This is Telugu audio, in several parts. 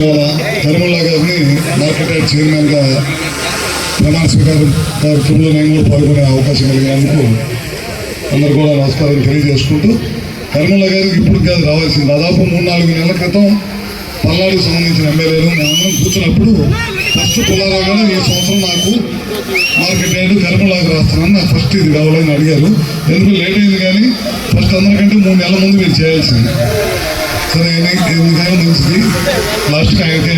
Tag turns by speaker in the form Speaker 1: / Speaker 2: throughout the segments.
Speaker 1: హరిమల్లా గారిని మార్కెట్ యార్డ్ చైర్మన్గా ప్రమాణ స్వీకారం కార్యక్రమంలో నేను కూడా పాల్గొనే అవకాశం కలిగినందుకు అందరు కూడా నమస్కారం తెలియజేసుకుంటూ హరిమల్లా గారికి ఇప్పుడు కాదు రావాల్సింది. దాదాపు మూడు నాలుగు నెలల క్రితం పల్నాడుకు సంబంధించిన ఎమ్మెల్యేలు మేమందరం కూర్చున్నప్పుడు ఫస్ట్ పుల్లారావు ఈ సంవత్సరం నాకు మార్కెట్ యార్డ్ కర్మలాగా రాస్తానని నాకు ఫస్ట్ ఇది కావాలని అడిగారు. ఎందుకు లేట్ అయింది కానీ ఫస్ట్ అందరికంటే మూడు నెలల ముందు మీరు చేయాల్సింది. సరే ఎనిమిదేళ్ళ మంచిది. లాస్ట్ అయితే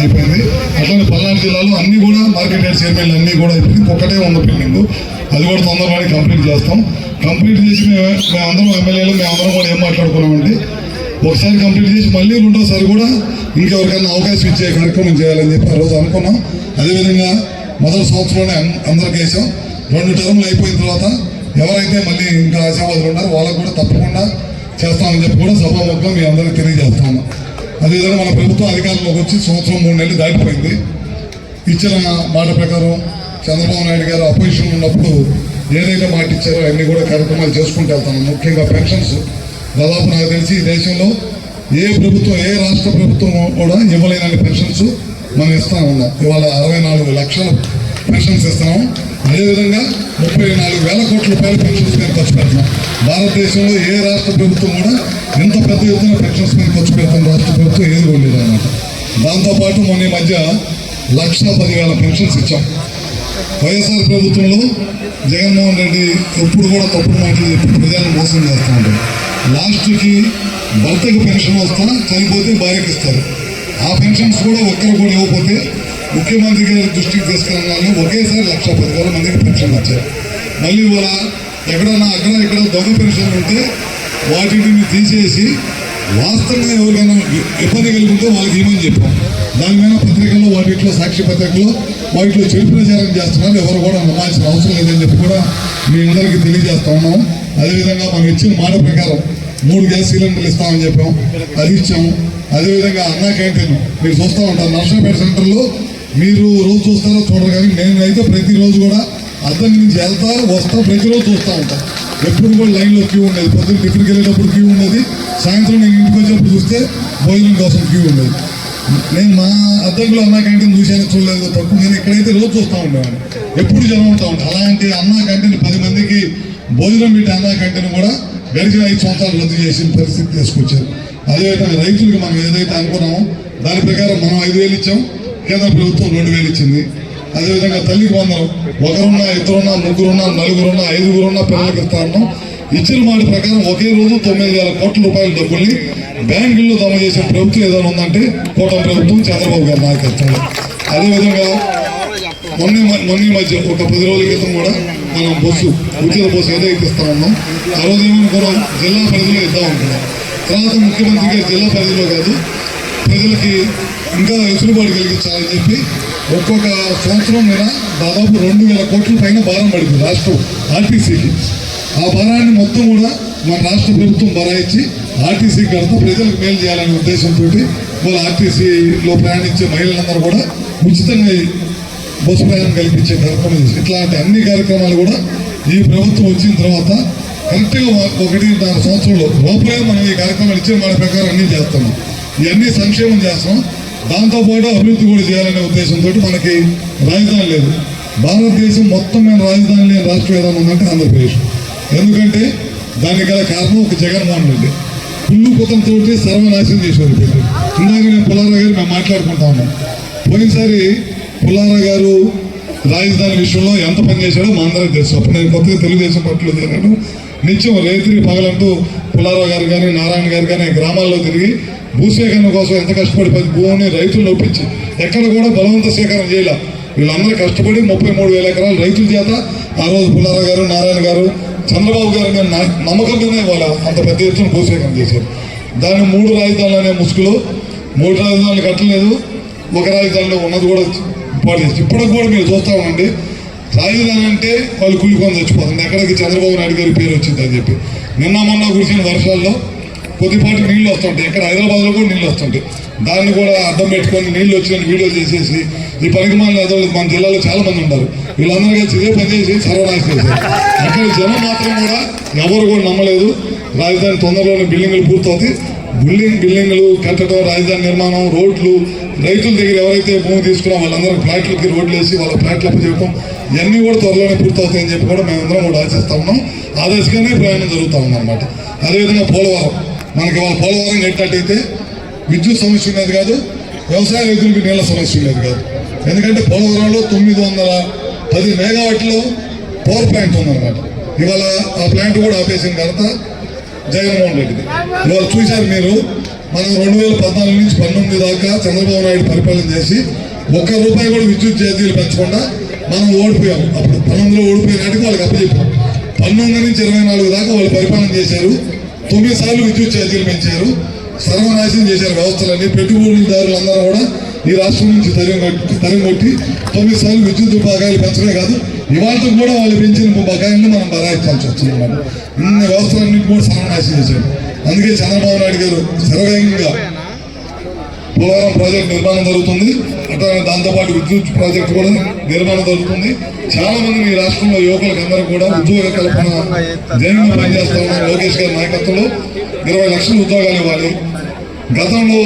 Speaker 1: అయిపోయింది. అట్లానే పల్నాడు జిల్లాలో అన్ని కూడా మార్కెట్ యార్డ్ చైర్మన్లు అన్నీ కూడా అయిపోయింది. ఒక్కటే ఉన్న పెండింగ్ అది కూడా తొందరపడి కంప్లీట్ చేస్తాం. కంప్లీట్ చేసి మేము మేమందరం ఎమ్మెల్యేలు మేమందరం కూడా ఏం మాట్లాడుకున్నామంటే ఒకసారి కంప్లీట్ చేసి మళ్ళీ రెండోసారి కూడా ఇంకెవరికైనా అవకాశం ఇచ్చే కార్యక్రమం చేయాలని చెప్పి ఆ రోజు అనుకున్నాం. అదేవిధంగా మొదటి సంవత్సరంలోనే అం- అందరికి వేసాం రెండు టర్మ్లు అయిపోయిన తర్వాత ఎవరైతే మళ్ళీ ఇంకా ఆశావాదులు ఉన్నారో వాళ్ళకు కూడా తప్పకుండా చేస్తామని కూడా సభాముఖంగా మీ అందరికీ తెలియజేస్తాను. అదేవిధంగా మన ప్రభుత్వం అధికారంలోకి వచ్చి సంవత్సరం మూడు నెలలు దాటిపోయింది. ఇచ్చిన మాట ప్రకారం చంద్రబాబు నాయుడు గారు అపోజిషన్ ఉన్నప్పుడు ఏదైతే మాట ఇచ్చారో అన్నీ కూడా కార్యక్రమాలు చేసుకుంటూ వెళ్తాను. ముఖ్యంగా పెన్షన్స్ దాదాపు నాకు తెలిసి ఈ దేశంలో ఏ ప్రభుత్వం ఏ రాష్ట్ర ప్రభుత్వం కూడా ఇవ్వలేనని పెన్షన్స్ మనం ఇస్తా ఉన్నాం ఇవాళ అరవై నాలుగు లక్షల పెన్షన్స్ ఇస్తున్నాం. అదేవిధంగా ముప్పై నాలుగు వేల కోట్ల రూపాయలు పెన్షన్ స్కీమ్ ఖర్చు పెడతాం. భారతదేశంలో ఏ రాష్ట్ర ప్రభుత్వం కూడా ఇంత పెద్ద ఎత్తున పెన్షన్ స్కీమ్ ఖర్చు పెడుతున్న రాష్ట్ర ప్రభుత్వం ఏది కూడా లేదన్నమాట. దాంతోపాటు మొన్న ఈ మధ్య లక్ష పదివేల పెన్షన్స్ ఇచ్చాం. వైఎస్ఆర్ ప్రభుత్వంలో జగన్మోహన్ రెడ్డి ఎప్పుడు కూడా తప్పుడు మాటలు చెప్పి ప్రజలను మోసం చేస్తూ ఉంటాడు లాస్ట్కి భర్తకు పెన్షన్ వస్తా చనిపోతే భార్యకి ఇస్తారు ఆ పెన్షన్స్ కూడా ఒక్కరు కూడా ఇవ్వకపోతే ముఖ్యమంత్రి గారి దృష్టికి తీసుకురాగానే ఒకేసారి లక్ష పదివేల మందికి పెన్షన్ వచ్చారు. మళ్ళీ ఇవాళ ఎక్కడన్నా అక్కడ ఇక్కడ దొంగ పెన్షన్లు ఉంటే వాటిని తీసేసి వాస్తవంగా ఎవరికైనా ఇబ్బంది కలుగుతుంటే వాళ్ళకి ఏమని చెప్పాం. దాని మీద పత్రికల్లో వాటిట్లో సాక్షి పత్రికలో వాటిలో చెడు ప్రచారం చేస్తున్నారు. ఎవరు కూడా నమ్మాల్సిన అవసరం లేదని చెప్పి కూడా మీ అందరికీ తెలియజేస్తా ఉన్నాం. అదేవిధంగా మనం ఇచ్చిన మాట ప్రకారం మూడు గ్యాస్ సిలిండర్లు ఇస్తామని చెప్పాం. అది ఇచ్చాము. అదేవిధంగా అన్నా క్యాంటీన్ మీరు చూస్తూ ఉంటారు. నర్సంపేట సెంటర్లో మీరు రోజు చూస్తారో చూడరు కానీ నేనైతే ప్రతిరోజు కూడా అద్దం నుంచి వెళ్తాను వస్తా ప్రతిరోజు చూస్తూ ఉంటాను ఎప్పుడు కూడా లైన్లో క్యూ ఉండేది. పొద్దున్న టిఫిన్కి వెళ్ళేటప్పుడు క్యూ ఉండేది. సాయంత్రం నేను ఇంటికి వచ్చేటప్పుడు చూస్తే భోజనం కోసం క్యూ ఉండేది. నేను మా అద్దంలో అన్నా క్యాంటీన్ చూశాను చూడలేదు తప్పు నేను ఇక్కడైతే రోజు చూస్తూ ఉండేవాడిని. ఎప్పుడు జనం ఉంటా ఉంటాను అలాంటి అన్నా క్యాంటీన్ పది మందికి భోజనం పెట్టి అన్నా క్యాంటీన్ కూడా గడిచిన ఐదు సంవత్సరాలు రద్దు చేసిన పరిస్థితి తీసుకొచ్చారు. అదేవిధంగా రైతులకు మనం ఏదైతే అనుకున్నామో దాని ప్రకారం మనం ఐదు వేలు ఇచ్చాం. కేంద్ర ప్రభుత్వం రెండు వేలు ఇచ్చింది. అదేవిధంగా తల్లికి వందరం ఒకరున్నా ఇద్దరున్నా ముగ్గురున్నా నలుగురున్నా ఐదుగురున్నా పిల్లలకి ఇస్తా ఇచ్చిన మాట ప్రకారం ఒకే రోజు తొమ్మిది వేల కోట్ల రూపాయల డబ్బుల్ని బ్యాంకుల్లో జమ చేసే ప్రభుత్వం ఏదైనా ఉందంటే కూటమి ప్రభుత్వం చంద్రబాబు గారి నాయకత్వంలో. అదేవిధంగా మొన్న మొన్న మధ్య ఒక పది రోజుల క్రితం కూడా మనం బస్సు ఉచిత బస్సు ఏదైతే ఇస్తా ఉన్నాం ఆ రోజు ఏమనుకున్నాం? జిల్లా పరిధిలో ఇద్దాం అనుకున్నాం. తర్వాత ముఖ్యమంత్రి గారు జిల్లా పరిధిలో కాదు ప్రజలకి ఇంకా వెసులుబాటు కలిగించాలని చెప్పి ఒక్కొక్క సంవత్సరం మీద దాదాపు రెండు వేల కోట్ల పైన భారం పడింది రాష్ట్రం ఆర్టీసీకి. ఆ భారాన్ని మొత్తం కూడా మన రాష్ట్ర ప్రభుత్వం భరాయించి ఆర్టీసీ కడతా ప్రజలకు మేలు చేయాలనే ఉద్దేశంతో వాళ్ళ ఆర్టీసీలో ప్రయాణించే మహిళలందరూ కూడా ఉచితంగా బస్సు ప్రయాణం కల్పించే కార్యక్రమం చేసి ఇట్లాంటి అన్ని కార్యక్రమాలు కూడా ఈ ప్రభుత్వం వచ్చిన తర్వాత కరెక్ట్గా ఒకటిన్నర సంవత్సరంలో లోపలే మనం ఈ కార్యక్రమాలు ఇచ్చే మన ప్రకారం అన్నీ చేస్తున్నాం. ఇవన్నీ సంక్షేమం చేస్తాం. దాంతోపాటు అభివృద్ధి కూడా చేయాలనే ఉద్దేశంతో మనకి రాజధాని లేదు. భారతదేశం మొత్తం మీద రాజధాని లేని రాష్ట్రం ఏదైనా ఉందంటే ఆంధ్రప్రదేశ్. ఎందుకంటే దానికి గల కారణం ఒక జగన్మోహన్ రెడ్డి. పుల్లు పుతంతో సర్వనాశనం చేశారు పెట్టి ఇందాక నేను పుల్లారావు గారు మేము మాట్లాడుకుంటా ఉన్నాం. పోయినసారి పుల్లారా గారు రాజధాని విషయంలో ఎంత పని చేశాడో మా అందరికీ తెలుసు. అప్పుడు నేను కొత్తగా తెలుగుదేశం పార్టీలో చేరాను. నిత్యం రైతులు పగలంటూ పుల్లారావు గారు కానీ నారాయణ గారు కానీ గ్రామాల్లో తిరిగి భూసేకరణ కోసం ఎంత కష్టపడి ప్రతి భూమిని రైతులు ఒప్పించి ఎక్కడ కూడా బలవంత సేకరణ చేయలే. వీళ్ళందరూ కష్టపడి ముప్పై మూడు వేల ఎకరాలు రైతుల చేత ఆ రోజు పుల్లారా గారు నారాయణ గారు చంద్రబాబు గారు మీద నా- నమ్మకం వాళ్ళ అంత పెద్ద ఎత్తున భూసేకరణ చేశారు. దాన్ని మూడు రాజధానులు అనే ముసుగులో మూడు రాజధానులు కట్టలేదు ఒక రాజధానిలో ఉన్నది కూడా పాటు చేసి ఇప్పటికి కూడా మీరు చూస్తా ఉండండి. రాజధాని అంటే వాళ్ళు కూలికొని చచ్చిపోతుంది ఎక్కడికి చంద్రబాబు నాయుడు గారి పేరు వచ్చింది అని చెప్పి. నిన్న మొన్న కురిసిన వర్షాల్లో కొద్దిపాటి నీళ్ళు వస్తుంటాయి. ఇక్కడ హైదరాబాద్లో కూడా నీళ్ళు వస్తుంటాయి. దాన్ని కూడా అర్థం పెట్టుకొని నీళ్ళు వచ్చిన వీడియోలు చేసేసి ఈ పనికి మన మన జిల్లాలో చాలా మంది ఉన్నారు. వీళ్ళందరూ కలిసి ఇదే పని చేసి సర్వనాశనం చేశారు. అక్కడ జనం మాత్రం కూడా ఎవరు కూడా నమ్మలేదు. రాజధాని తొందరలోనే బిల్డింగ్లు పూర్తవుతాయి. బిల్డింగ్ బిల్డింగ్లు కట్టడం రాజధాని నిర్మాణం రోడ్లు రైతుల దగ్గర ఎవరైతే భూమి తీసుకున్నా వాళ్ళందరూ ఫ్లాట్లకి రోడ్లు వేసి వాళ్ళ ఫ్లాట్లు అప్పచెప్పడం ఇవన్నీ కూడా త్వరలోనే పూర్తవుతాయని చెప్పి కూడా మేమందరం కూడా ఆశిస్తా ఉన్నాం. ఆ దశగానే ప్రయాణం జరుగుతూ ఉందన్నమాట. అదేవిధంగా పోలవరం. మనకి వాళ్ళ పోలవరం కట్టినట్టయితే విద్యుత్ సమస్య ఉండేది కాదు వ్యవసాయ రైతులకు నీళ్ళ సమస్య ఉండేది కాదు. ఎందుకంటే పోలవరంలో తొమ్మిది వందల పది మెగావాట్లు పవర్ ప్లాంట్ ఉందన్నమాట. ఇవాళ ఆ ప్లాంట్ కూడా ఆపేసిన తర్వాత జగన్మోహన్ రెడ్డిది. ఇవాళ చూశారు మీరు మనం రెండు వేల పద్నాలుగు నుంచి పంతొమ్మిది దాకా చంద్రబాబు నాయుడు పరిపాలన చేసి ఒక్క రూపాయి కూడా విద్యుత్ ఛార్జీలు పెంచకుండా మనం ఓడిపోయాం. అప్పుడు పంతొమ్మిదిలో ఓడిపోయిన నాటికి వాళ్ళకి అప్పచెప్పాం. పంతొమ్మిది నుంచి ఇరవై నాలుగు దాకా వాళ్ళు పరిపాలన చేశారు. తొమ్మిది సార్లు విద్యుత్ ఛార్జీలు పెంచారు. సర్వనాశనం చేశారు వ్యవస్థలన్నీ. పెట్టుబడిదారులందరూ కూడా ఈ రాష్ట్రం నుంచి తరిం కొట్టి తరిం కొట్టి తొమ్మిది సార్లు విద్యుత్ బకాయిలు పెంచడమే కాదు ఇవాళ కూడా వాళ్ళు పెంచిన బకాయిలను మనం బరాయించాల్సి వచ్చింది అన్నమాట ఇన్ని వ్యవస్థలన్నింటి కూడా సర్వనాశనం చేశారు. అందుకే చంద్రబాబు నాయుడు గారు శరవేగంగా పోలవరం ప్రాజెక్ట్ నిర్మాణం జరుగుతుంది. దాంతోపాటు విద్యుత్ ప్రాజెక్ట్ కూడా నిర్మాణం జరుగుతుంది. చాలా మంది మీ రాష్ట్రంలో యువకులకు అందరూ కూడా ఉద్యోగ కల్పన జైలుగా పనిచేస్తా ఉన్నారు లోకేష్ గారి నాయకత్వంలో. ఇరవై లక్షల ఉద్యోగాలు ఇవ్వాలి. గతంలో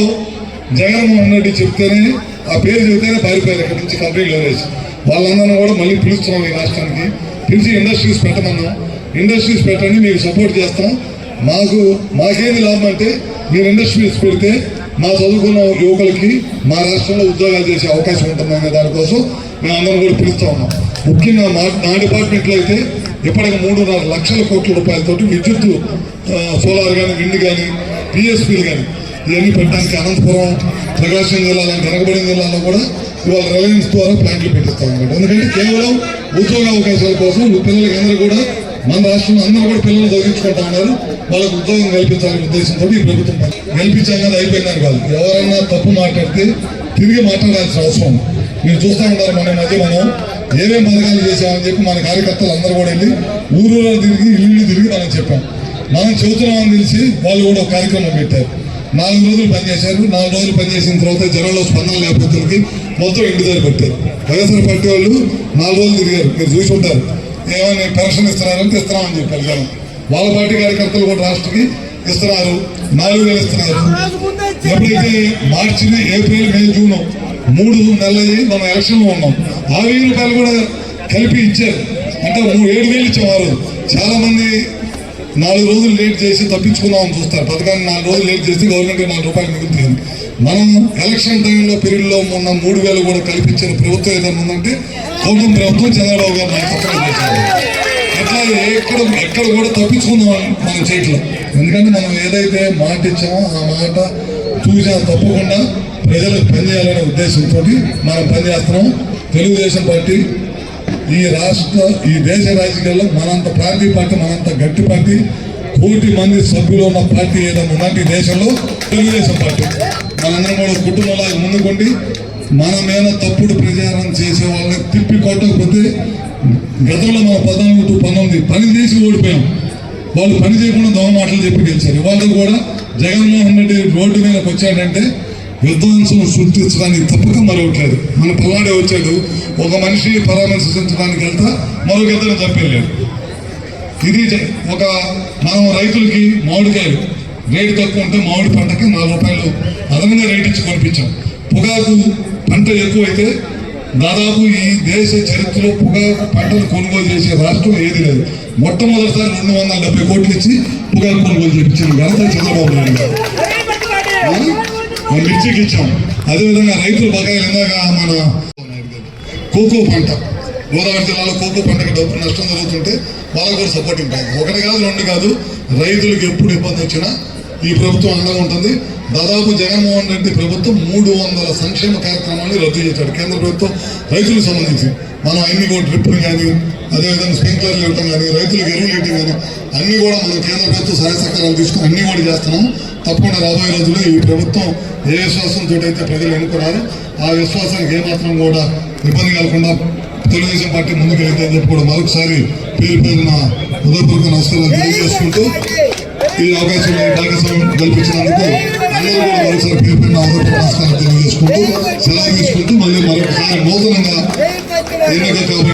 Speaker 1: జగన్మోహన్ రెడ్డి చెప్తేనే ఆ పేరు చెప్తేనే పారిపోయారు ఇక్కడ నుంచి కంపెనీలు లోనేజ్ వాళ్ళందరినీ కూడా మళ్ళీ పిలుస్తున్నాం ఈ రాష్ట్రానికి. పిలిచి ఇండస్ట్రీస్ పెట్టమన్నాం. ఇండస్ట్రీస్ పెట్టండి మీకు సపోర్ట్ చేస్తాం. మాకు మాకేది లాభం అంటే మీరు ఇండస్ట్రీస్ పెడితే మా చదువుకున్న యువకులకి మా రాష్ట్రంలో ఉద్యోగాలు చేసే అవకాశం ఉంటుందనే దానికోసం మేము అందరం కూడా పిలుస్తూ ఉన్నాం. ముఖ్యంగా మా నా డిపార్ట్మెంట్లో అయితే ఇప్పటికి మూడున్నర లక్షల కోట్ల రూపాయలతోటి విద్యుత్ సోలార్ కానీ విండ్ కానీ పిఎస్పీలు కానీ ఇవన్నీ పెట్టడానికి అనంతపురం ప్రకాశం జిల్లాలో వెనకబడిన జిల్లాలో కూడా ఇవాళ రిలయన్స్ ద్వారా ప్లాంట్లు పెట్టిస్తాం అనమాట ఎందుకంటే కేవలం ఉద్యోగ అవకాశాల కోసం పిల్లలకి అందరూ కూడా మన రాష్ట్రంలో అందరూ కూడా పిల్లలు చదివించుకుంటా ఉన్నారు. వాళ్ళకు ఉద్యోగం కల్పించాలనే ఉద్దేశంతో ఈ ప్రభుత్వం కల్పించాం అయిపోయినారు అయిపోయిందని కాదు. ఎవరైనా తప్పు మాట్లాడితే తిరిగి మాట్లాడాల్సిన అవసరం మీరు చూస్తూ ఉంటారు మన మధ్య మనం ఏమేం పథకాలు చేశామని చెప్పి మన కార్యకర్తలు అందరూ కూడా వెళ్ళి ఊరూరు తిరిగి ఇల్లు తిరిగి మనం చెప్పాం. మనం చెబుతున్నామని తెలిసి వాళ్ళు కూడా ఒక కార్యక్రమం పెట్టారు. నాలుగు రోజులు పనిచేశారు. నాలుగు రోజులు పనిచేసిన తర్వాత జనంలో స్పందన లేకపోతే మొత్తం ఇంటి దగ్గర పెట్టారు. వైఎస్ఆర్ పార్టీ వాళ్ళు నాలుగు రోజులు తిరిగారు. మీరు చూసి ఉంటారు. ఏమైనా పెన్షన్ ఇస్తున్నారంటే ఇస్తున్నామని చెప్పారు జనం. వాళ్ళ పార్టీ కార్యకర్తలు కూడా రాష్ట్రకి ఇస్తున్నారు. నాలుగు వేలు ఇస్తున్నారు. ఎప్పుడైతే మార్చి ఏప్రిల్ మే జూన్ మూడు నెలలు మనం ఎలక్షన్లో ఉన్నాం. ఆ వెయ్యి రూపాయలు కూడా కలిపి ఇచ్చారు. అంటే మూడు ఏడు వేలు ఇచ్చేవారు. చాలా మంది నాలుగు రోజులు లేట్ చేసి తప్పించుకుందామని చూస్తారు. పథకాన్ని నాలుగు రోజులు లేట్ చేసి గవర్నమెంట్ నాలుగు రూపాయలు మిగులుతుంది మనం ఎలక్షన్ టైంలో పీరియడ్లో మొన్న మూడు వేలు కూడా కల్పించిన ప్రభుత్వం ఏదైనా ఉందంటే కౌటం ప్రభుత్వం చంద్రబాబు గారు నాయకత్వం చేశారు అట్లా ఎక్కడ ఎక్కడ కూడా తప్పించుకుందాం మనం చేతిలో. ఎందుకంటే మనం ఏదైతే మాట ఇచ్చామో ఆ మాట చూసా తప్పకుండా ప్రజలకు పనిచేయాలనే ఉద్దేశంతో మనం పనిచేస్తున్నాం. తెలుగుదేశం పార్టీ ఈ రాష్ట్ర ఈ దేశ రాజకీయాల్లో మనంత ప్రాంతీయ పార్టీ మనంత గట్టి పార్టీ. కోటి మంది సభ్యులు ఉన్న పార్టీ ఏదైనా ఉన్నట్టు ఈ దేశంలో తెలుగుదేశం పార్టీ. మనందరం కూడా కుటుంబంలాగా ముందుకుండి. మన మీద తప్పుడు ప్రచారం చేసే వాళ్ళని తిప్పి కొట్టకపోతే గతంలో మన పద్నాలుగు టు పంతొమ్మిది పని చేసి ఓడిపోయాం. వాళ్ళు పని చేయకుండా దొంగ మాటలు చెప్పి గెలిచారు. ఇవాళ కూడా జగన్మోహన్ రెడ్డి రోడ్డు మీదకి వచ్చాడంటే విధ్వంసం సృష్టించడానికి తప్పక మరొకట్లేదు మన పిల్లాడే వచ్చాడు ఒక మనిషి పరామర్శించడానికి వెళ్తా మరొక ఇద్దరు చంపేయలేడు. ఇది జ- ఒక మనం రైతులకి మామిడికాయలు రేటు తక్కువ ఉంటే మామిడి పంటకి నాలుగు రూపాయలు అదనంగా రేటు ఇచ్చి కొనిపించాం. పొగాకు పంట ఎక్కువైతే దాదాపు ఈ దేశ చరిత్రలో పొగాకు పంటలు కొనుగోలు చేసే రాష్ట్రం ఏది లేదు. మొట్టమొదటిసారి రెండు వందల డెబ్బై కోట్లు ఇచ్చి పొగాకు కొనుగోలు చేయించాను ఘనత చంద్రబాబు నాయుడు గారు. మిర్చికి ఇచ్చాం అదేవిధంగా రైతులు బకాయిలు ఇందాక మన కోకో పంట గోదావరి జిల్లాలో కోకో పంటకి డబ్బు నష్టం జరుగుతుంటే వాళ్ళకు కూడా సపోర్టింగ్ బ్యాంక్ ఒకటి కాదు రెండు కాదు రైతులకు ఎప్పుడు ఇబ్బంది వచ్చినా ఈ ప్రభుత్వం అండగా ఉంటుంది. దాదాపు జగన్మోహన్ రెడ్డి ప్రభుత్వం మూడు వందల సంక్షేమ కార్యక్రమాన్ని రద్దు చేశాడు. కేంద్ర ప్రభుత్వం రైతులకు సంబంధించి మనం అన్ని కూడా డ్రిప్పులు కానీ అదేవిధంగా స్ప్రింక్లర్లు ఇవ్వడం కానీ రైతులకు ఎరువులు ఇవ్వడం కానీ అన్నీ కూడా మనం కేంద్ర ప్రభుత్వం సహాయ సహకారాలు తీసుకుని అన్ని కూడా చేస్తున్నాం తప్పకుండా రాబోయే రోజుల్లో ఈ ప్రభుత్వం ఏ విశ్వాసంతో అయితే ప్రజలు ఎన్నుకున్నారో ఆ విశ్వాసానికి ఏమాత్రం కూడా ఇబ్బంది కలగకుండా తెలుగుదేశం పార్టీ ముందుకు వెళ్తే అని చెప్పి కూడా మరొకసారి పేరు పేరున హృదయపూర్వక నమస్కారాలు తెలియజేసుకుంటూ ఈ అవకాశం భాగస్వామ్యం కల్పించినందుకు అందరూ కూడా మరొకసారి పేరు పేరున హృదయపూర్వక నమస్కారాలు తెలియజేసుకుంటూ సెలవు తీసుకుంటూ మళ్ళీ మరొకసారి నూతనంగా ఎన్నిక